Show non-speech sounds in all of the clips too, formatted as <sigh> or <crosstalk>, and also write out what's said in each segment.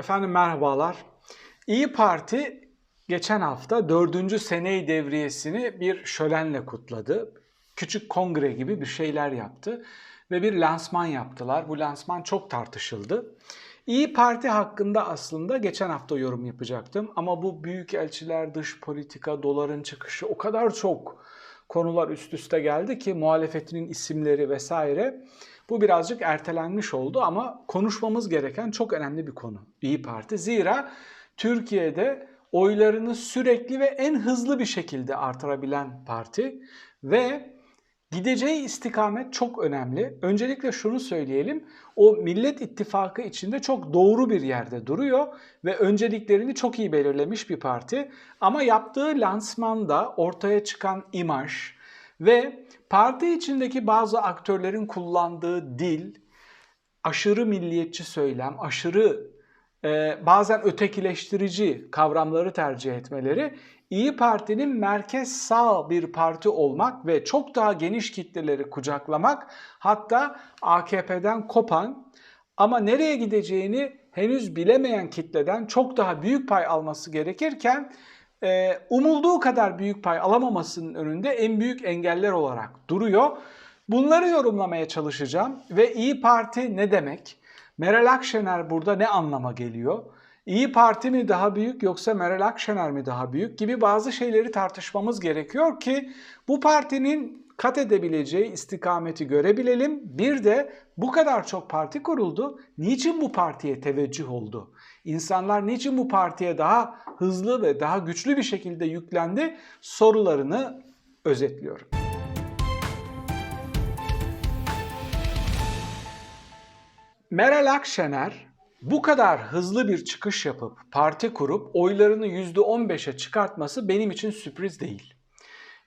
Efendim merhabalar. İyi Parti geçen hafta dördüncü seneyi devriyesini bir şölenle kutladı. Küçük kongre gibi bir şeyler yaptı ve bir lansman yaptılar. Bu lansman çok tartışıldı. İyi Parti hakkında aslında geçen hafta yorum yapacaktım ama bu büyük elçiler, dış politika, doların çıkışı o kadar çok konular üst üste geldi ki muhalefetinin isimleri vesaire bu birazcık ertelenmiş oldu ama konuşmamız gereken çok önemli bir konu İyi Parti. Zira Türkiye'de oylarını sürekli ve en hızlı bir şekilde artırabilen parti ve gideceği istikamet çok önemli. Öncelikle şunu söyleyelim. O Millet İttifakı içinde çok doğru bir yerde duruyor ve önceliklerini çok iyi belirlemiş bir parti. Ama yaptığı lansmanda ortaya çıkan imaj ve parti içindeki bazı aktörlerin kullandığı dil, aşırı milliyetçi söylem, aşırı e, bazen ötekileştirici kavramları tercih etmeleri İyi Parti'nin merkez sağ bir parti olmak ve çok daha geniş kitleleri kucaklamak hatta AKP'den kopan ama nereye gideceğini henüz bilemeyen kitleden çok daha büyük pay alması gerekirken e, umulduğu kadar büyük pay alamamasının önünde en büyük engeller olarak duruyor. Bunları yorumlamaya çalışacağım ve İyi Parti ne demek? Meral Akşener burada ne anlama geliyor? İyi Parti mi daha büyük yoksa Meral Akşener mi daha büyük gibi bazı şeyleri tartışmamız gerekiyor ki bu partinin kat edebileceği istikameti görebilelim. Bir de bu kadar çok parti kuruldu. Niçin bu partiye teveccüh oldu? İnsanlar niçin bu partiye daha hızlı ve daha güçlü bir şekilde yüklendi? Sorularını özetliyorum. Meral Akşener bu kadar hızlı bir çıkış yapıp parti kurup oylarını %15'e çıkartması benim için sürpriz değil.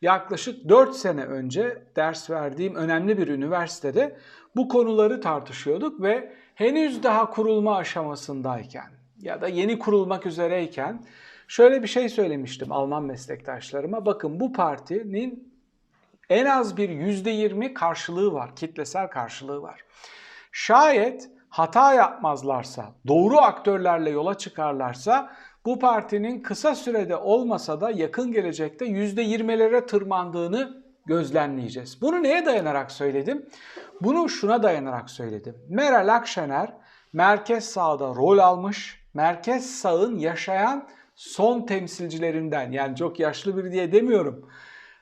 Yaklaşık 4 sene önce ders verdiğim önemli bir üniversitede bu konuları tartışıyorduk ve henüz daha kurulma aşamasındayken ya da yeni kurulmak üzereyken şöyle bir şey söylemiştim Alman meslektaşlarıma. Bakın bu partinin en az bir %20 karşılığı var, kitlesel karşılığı var. Şayet hata yapmazlarsa, doğru aktörlerle yola çıkarlarsa bu partinin kısa sürede olmasa da yakın gelecekte %20'lere tırmandığını gözlemleyeceğiz. Bunu neye dayanarak söyledim? Bunu şuna dayanarak söyledim. Meral Akşener merkez sağda rol almış, merkez sağın yaşayan son temsilcilerinden. Yani çok yaşlı biri diye demiyorum.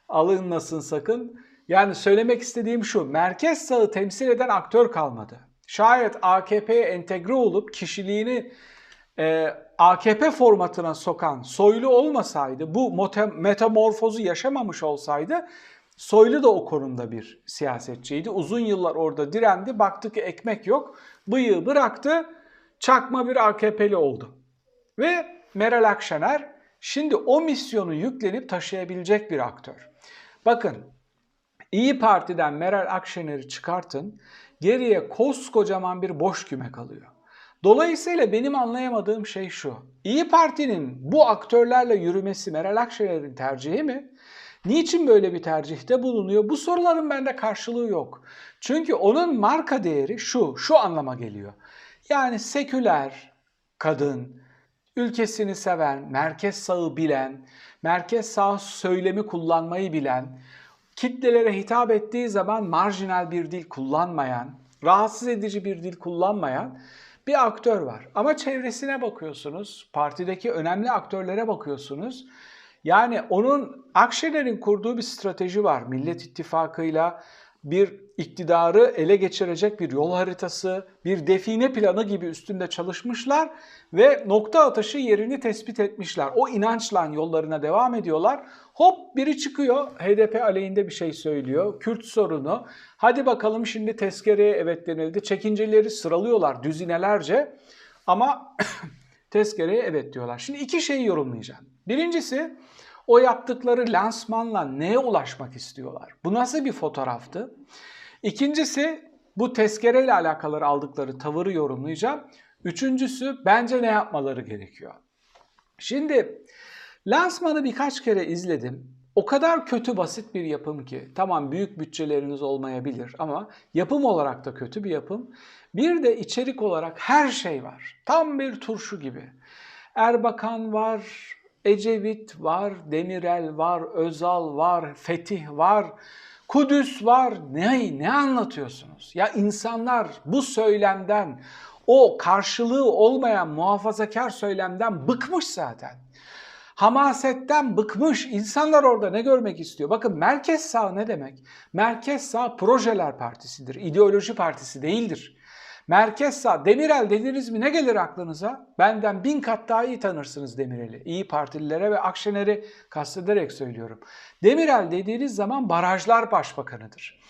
Alınmasın sakın. Yani söylemek istediğim şu, merkez sağı temsil eden aktör kalmadı. Şayet AKP'ye entegre olup kişiliğini e, AKP formatına sokan Soylu olmasaydı, bu metamorfozu yaşamamış olsaydı Soylu da o konumda bir siyasetçiydi. Uzun yıllar orada direndi. Baktı ki ekmek yok. Bıyığı bıraktı. Çakma bir AKP'li oldu. Ve Meral Akşener şimdi o misyonu yüklenip taşıyabilecek bir aktör. Bakın İyi Parti'den Meral Akşener'i çıkartın. Geriye koskocaman bir boş küme kalıyor. Dolayısıyla benim anlayamadığım şey şu. İyi Parti'nin bu aktörlerle yürümesi Meral Akşener'in tercihi mi? Niçin böyle bir tercihte bulunuyor? Bu soruların bende karşılığı yok. Çünkü onun marka değeri şu, şu anlama geliyor. Yani seküler kadın, ülkesini seven, merkez sağı bilen, merkez sağ söylemi kullanmayı bilen, kitlelere hitap ettiği zaman marjinal bir dil kullanmayan, rahatsız edici bir dil kullanmayan bir aktör var. Ama çevresine bakıyorsunuz, partideki önemli aktörlere bakıyorsunuz. Yani onun Akşener'in kurduğu bir strateji var. Millet İttifakı'yla bir iktidarı ele geçirecek bir yol haritası, bir define planı gibi üstünde çalışmışlar ve nokta atışı yerini tespit etmişler. O inançla yollarına devam ediyorlar. Hop biri çıkıyor HDP aleyhinde bir şey söylüyor. Kürt sorunu. Hadi bakalım şimdi tezkereye evet denildi. Çekinceleri sıralıyorlar düzinelerce ama <coughs> tezkereye evet diyorlar. Şimdi iki şeyi yorumlayacağım. Birincisi o yaptıkları lansmanla neye ulaşmak istiyorlar? Bu nasıl bir fotoğraftı? İkincisi bu tezkereyle alakalı aldıkları tavırı yorumlayacağım. Üçüncüsü bence ne yapmaları gerekiyor? Şimdi lansmanı birkaç kere izledim. o kadar kötü basit bir yapım ki tamam büyük bütçeleriniz olmayabilir ama yapım olarak da kötü bir yapım. Bir de içerik olarak her şey var. Tam bir turşu gibi. Erbakan var, Ecevit var, Demirel var, Özal var, Fetih var, Kudüs var. Ne ne anlatıyorsunuz? Ya insanlar bu söylemden, o karşılığı olmayan muhafazakar söylemden bıkmış zaten. Hamasetten bıkmış. İnsanlar orada ne görmek istiyor? Bakın merkez sağ ne demek? Merkez sağ projeler partisidir. ideoloji partisi değildir. Merkez sağ, Demirel dediniz mi ne gelir aklınıza? Benden bin kat daha iyi tanırsınız Demirel'i. İyi Partililere ve Akşener'i kastederek söylüyorum. Demirel dediğiniz zaman barajlar başbakanıdır.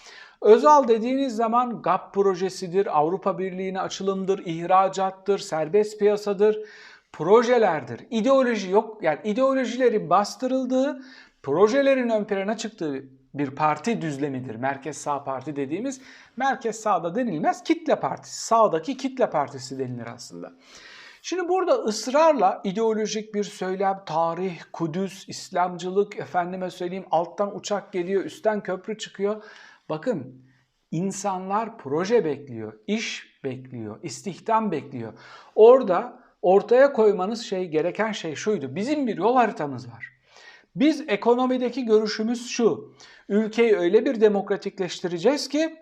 Özal dediğiniz zaman GAP projesidir, Avrupa Birliği'ne açılımdır, ihracattır, serbest piyasadır, projelerdir. İdeoloji yok. Yani ideolojilerin bastırıldığı, projelerin ön plana çıktığı bir parti düzlemidir. Merkez sağ parti dediğimiz merkez sağda denilmez kitle partisi. Sağdaki kitle partisi denilir aslında. Şimdi burada ısrarla ideolojik bir söylem, tarih, Kudüs, İslamcılık, efendime söyleyeyim alttan uçak geliyor, üstten köprü çıkıyor. Bakın insanlar proje bekliyor, iş bekliyor, istihdam bekliyor. Orada ortaya koymanız şey gereken şey şuydu. Bizim bir yol haritamız var. Biz ekonomideki görüşümüz şu. Ülkeyi öyle bir demokratikleştireceğiz ki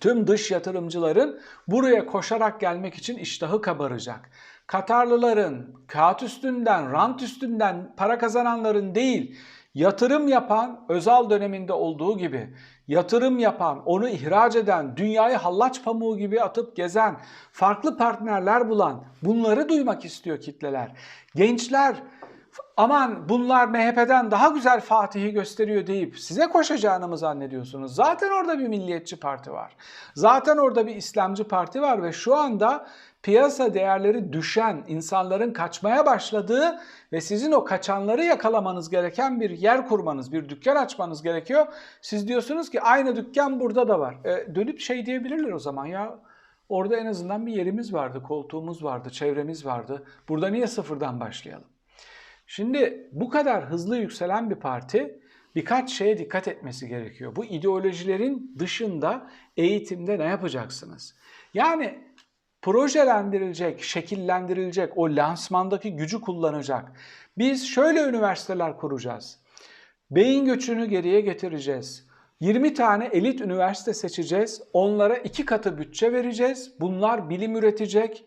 tüm dış yatırımcıların buraya koşarak gelmek için iştahı kabaracak. Katarlıların kağıt üstünden, rant üstünden para kazananların değil, yatırım yapan özel döneminde olduğu gibi yatırım yapan, onu ihraç eden, dünyayı hallaç pamuğu gibi atıp gezen, farklı partnerler bulan bunları duymak istiyor kitleler. Gençler aman bunlar MHP'den daha güzel Fatih'i gösteriyor deyip size koşacağını mı zannediyorsunuz? Zaten orada bir milliyetçi parti var. Zaten orada bir İslamcı parti var ve şu anda piyasa değerleri düşen, insanların kaçmaya başladığı ve sizin o kaçanları yakalamanız gereken bir yer kurmanız, bir dükkan açmanız gerekiyor. Siz diyorsunuz ki aynı dükkan burada da var. E, dönüp şey diyebilirler o zaman ya orada en azından bir yerimiz vardı, koltuğumuz vardı, çevremiz vardı. Burada niye sıfırdan başlayalım? Şimdi bu kadar hızlı yükselen bir parti birkaç şeye dikkat etmesi gerekiyor. Bu ideolojilerin dışında eğitimde ne yapacaksınız? Yani projelendirilecek, şekillendirilecek, o lansmandaki gücü kullanacak. Biz şöyle üniversiteler kuracağız. Beyin göçünü geriye getireceğiz. 20 tane elit üniversite seçeceğiz. Onlara iki katı bütçe vereceğiz. Bunlar bilim üretecek.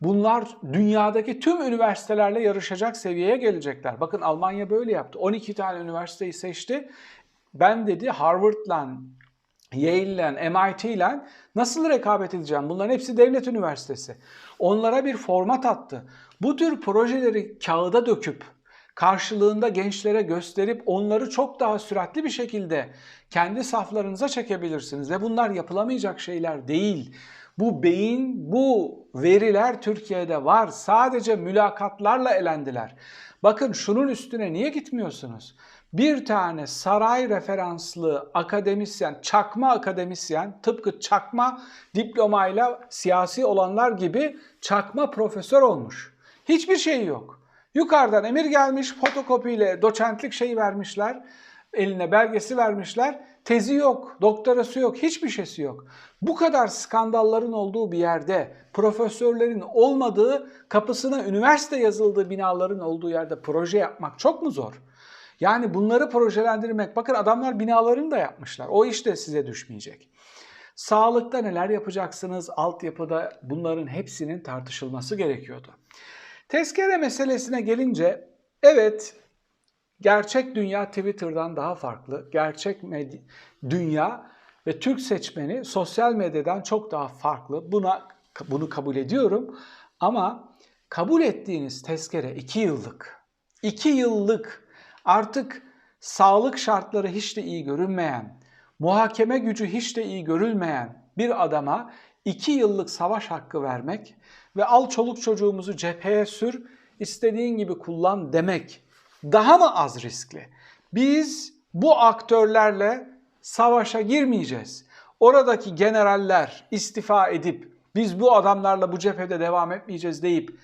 Bunlar dünyadaki tüm üniversitelerle yarışacak seviyeye gelecekler. Bakın Almanya böyle yaptı. 12 tane üniversiteyi seçti. Ben dedi Harvard'la, Yale'le, MIT'le nasıl rekabet edeceğim? Bunların hepsi devlet üniversitesi. Onlara bir format attı. Bu tür projeleri kağıda döküp karşılığında gençlere gösterip onları çok daha süratli bir şekilde kendi saflarınıza çekebilirsiniz ve bunlar yapılamayacak şeyler değil. Bu beyin, bu veriler Türkiye'de var. Sadece mülakatlarla elendiler. Bakın şunun üstüne niye gitmiyorsunuz? Bir tane saray referanslı akademisyen, çakma akademisyen, tıpkı çakma diplomayla siyasi olanlar gibi çakma profesör olmuş. Hiçbir şey yok. Yukarıdan emir gelmiş, fotokopiyle doçentlik şeyi vermişler, eline belgesi vermişler. Tezi yok, doktorası yok, hiçbir şeysi yok. Bu kadar skandalların olduğu bir yerde, profesörlerin olmadığı, kapısına üniversite yazıldığı binaların olduğu yerde proje yapmak çok mu zor? Yani bunları projelendirmek, bakın adamlar binalarını da yapmışlar. O iş de size düşmeyecek. Sağlıkta neler yapacaksınız? Altyapıda bunların hepsinin tartışılması gerekiyordu. Tezkere meselesine gelince evet gerçek dünya Twitter'dan daha farklı. Gerçek dünya ve Türk seçmeni sosyal medyadan çok daha farklı. Buna bunu kabul ediyorum ama kabul ettiğiniz tezkere 2 yıllık. 2 yıllık artık sağlık şartları hiç de iyi görünmeyen, muhakeme gücü hiç de iyi görülmeyen bir adama 2 yıllık savaş hakkı vermek ve al çoluk çocuğumuzu cepheye sür, istediğin gibi kullan demek daha mı az riskli? Biz bu aktörlerle savaşa girmeyeceğiz. Oradaki generaller istifa edip biz bu adamlarla bu cephede devam etmeyeceğiz deyip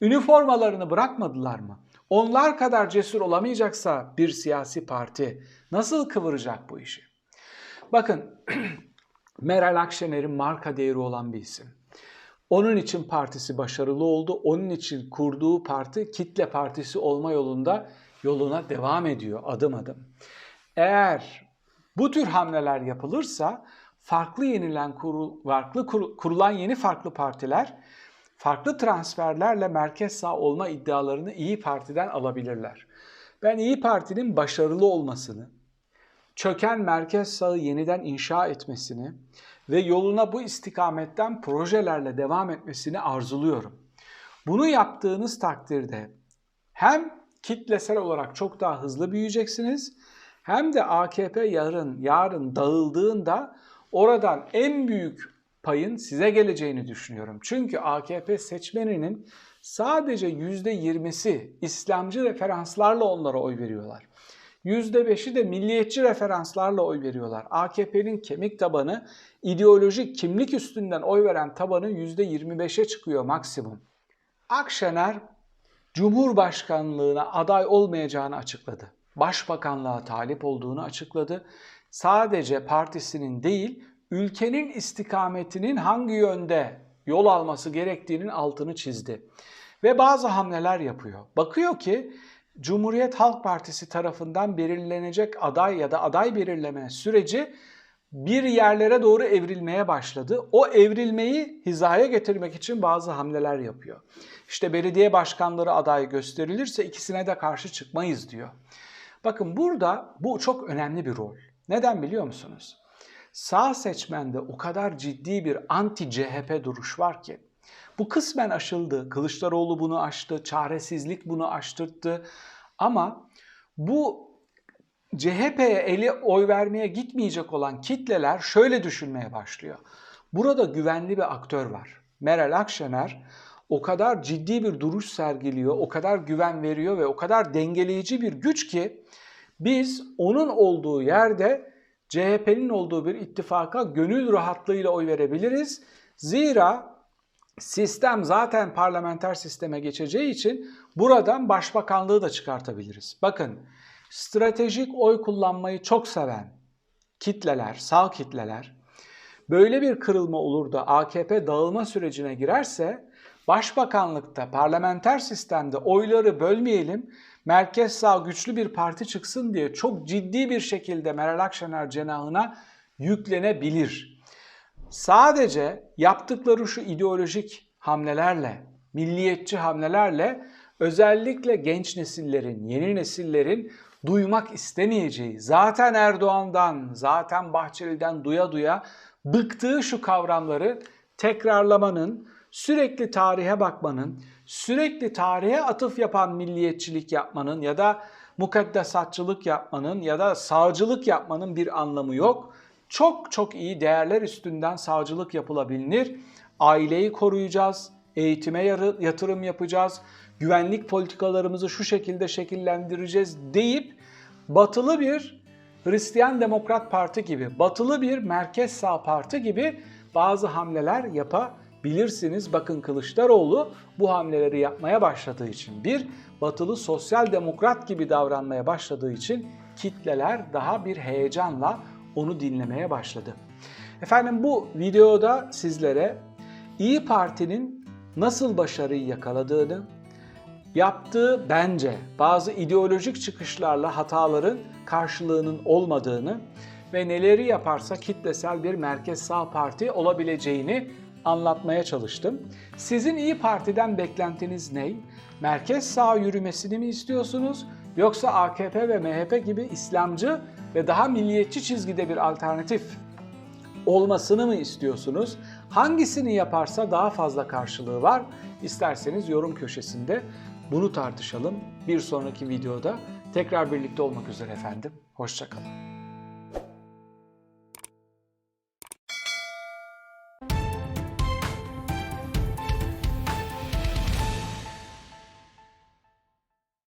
üniformalarını bırakmadılar mı? onlar kadar cesur olamayacaksa bir siyasi parti nasıl kıvıracak bu işi? Bakın <clears throat> Meral Akşener'in marka değeri olan bir isim. Onun için partisi başarılı oldu. Onun için kurduğu parti kitle partisi olma yolunda yoluna devam ediyor adım adım. Eğer bu tür hamleler yapılırsa farklı yenilen kurul, farklı kurul, kurulan yeni farklı partiler farklı transferlerle merkez sağ olma iddialarını İyi Parti'den alabilirler. Ben İyi Parti'nin başarılı olmasını, çöken merkez sağı yeniden inşa etmesini ve yoluna bu istikametten projelerle devam etmesini arzuluyorum. Bunu yaptığınız takdirde hem kitlesel olarak çok daha hızlı büyüyeceksiniz hem de AKP yarın yarın dağıldığında oradan en büyük payın size geleceğini düşünüyorum. Çünkü AKP seçmeninin sadece %20'si İslamcı referanslarla onlara oy veriyorlar. %5'i de milliyetçi referanslarla oy veriyorlar. AKP'nin kemik tabanı ideolojik kimlik üstünden oy veren tabanı %25'e çıkıyor maksimum. Akşener Cumhurbaşkanlığına aday olmayacağını açıkladı. Başbakanlığa talip olduğunu açıkladı. Sadece partisinin değil, ülkenin istikametinin hangi yönde yol alması gerektiğinin altını çizdi. Ve bazı hamleler yapıyor. Bakıyor ki Cumhuriyet Halk Partisi tarafından belirlenecek aday ya da aday belirleme süreci bir yerlere doğru evrilmeye başladı. O evrilmeyi hizaya getirmek için bazı hamleler yapıyor. İşte belediye başkanları aday gösterilirse ikisine de karşı çıkmayız diyor. Bakın burada bu çok önemli bir rol. Neden biliyor musunuz? Sağ seçmende o kadar ciddi bir anti CHP duruş var ki bu kısmen aşıldı. Kılıçdaroğlu bunu aştı, çaresizlik bunu aştırttı. Ama bu CHP'ye eli oy vermeye gitmeyecek olan kitleler şöyle düşünmeye başlıyor. Burada güvenli bir aktör var. Meral Akşener o kadar ciddi bir duruş sergiliyor, o kadar güven veriyor ve o kadar dengeleyici bir güç ki biz onun olduğu yerde CHP'nin olduğu bir ittifaka gönül rahatlığıyla oy verebiliriz. Zira sistem zaten parlamenter sisteme geçeceği için buradan başbakanlığı da çıkartabiliriz. Bakın stratejik oy kullanmayı çok seven kitleler, sağ kitleler böyle bir kırılma olur da AKP dağılma sürecine girerse başbakanlıkta, parlamenter sistemde oyları bölmeyelim, merkez sağ güçlü bir parti çıksın diye çok ciddi bir şekilde Meral Akşener cenahına yüklenebilir. Sadece yaptıkları şu ideolojik hamlelerle, milliyetçi hamlelerle özellikle genç nesillerin, yeni nesillerin duymak istemeyeceği, zaten Erdoğan'dan, zaten Bahçeli'den duya duya bıktığı şu kavramları tekrarlamanın, sürekli tarihe bakmanın, sürekli tarihe atıf yapan milliyetçilik yapmanın ya da mukaddesatçılık yapmanın ya da sağcılık yapmanın bir anlamı yok. Çok çok iyi değerler üstünden sağcılık yapılabilir. Aileyi koruyacağız, eğitime yatırım yapacağız, güvenlik politikalarımızı şu şekilde şekillendireceğiz deyip batılı bir Hristiyan Demokrat Parti gibi, batılı bir merkez sağ parti gibi bazı hamleler yapabilirsiniz. Bakın Kılıçdaroğlu bu hamleleri yapmaya başladığı için bir, batılı sosyal demokrat gibi davranmaya başladığı için kitleler daha bir heyecanla onu dinlemeye başladı. Efendim bu videoda sizlere İyi Parti'nin nasıl başarıyı yakaladığını, yaptığı bence bazı ideolojik çıkışlarla hataların karşılığının olmadığını ve neleri yaparsa kitlesel bir merkez sağ parti olabileceğini anlatmaya çalıştım. Sizin İyi Parti'den beklentiniz ne? Merkez sağ yürümesini mi istiyorsunuz? Yoksa AKP ve MHP gibi İslamcı ve daha milliyetçi çizgide bir alternatif olmasını mı istiyorsunuz? Hangisini yaparsa daha fazla karşılığı var? İsterseniz yorum köşesinde bunu tartışalım. Bir sonraki videoda tekrar birlikte olmak üzere efendim. Hoşçakalın.